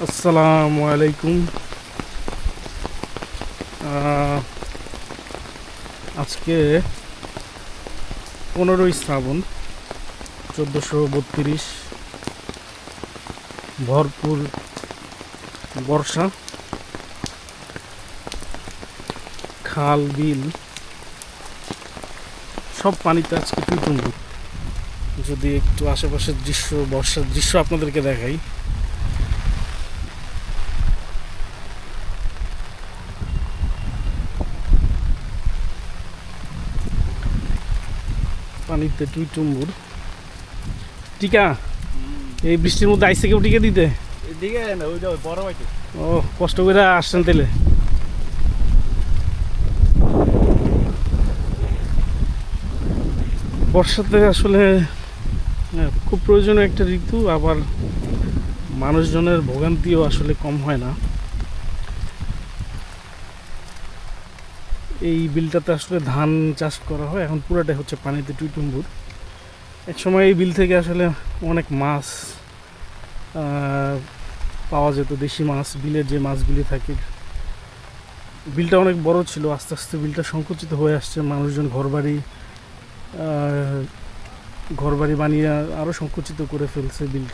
আসসালামু আলাইকুম। আজকে পনেরোই শ্রাবণ, চোদ্দোশো বত্রিশ, ভরপুর বর্ষা, খাল, বিল, সব পানিতে আজকে টুইটুম্বুর যদি একটু আশেপাশের দৃশ্য, বর্ষার দৃশ্য আপনাদেরকে দেখাই পানিতে টুইটুম্বুর টিকা এই বৃষ্টির মধ্যে আইসে কেউ টিকে দিতে? না ওই যে বড় ও কষ্ট করে আসছেন তাহলে। বর্ষাতে আসলে হ্যাঁ, খুব প্রয়োজনীয় একটা ঋতু আবার মানুষজনের ভোগান্তিও আসলে কম হয় না। এই বিলটাতে আসলে ধান চাষ করা হয়। এখন পুরোটাই হচ্ছে পানিতে টুইটুম্বুর। এক সময় এই বিল থেকে আসলে অনেক মাছ পাওয়া যেত, দেশি মাছ, বিলের যে মাছগুলি থাকে। বিলটা অনেক বড় ছিল, আস্তে আস্তে বিলটা সংকুচিত হয়ে আসছে। মানুষজন ঘরবাড়ি ঘরবাড়ি বানিয়ে আরও সংকুচিত করে ফেলছে বিলটা।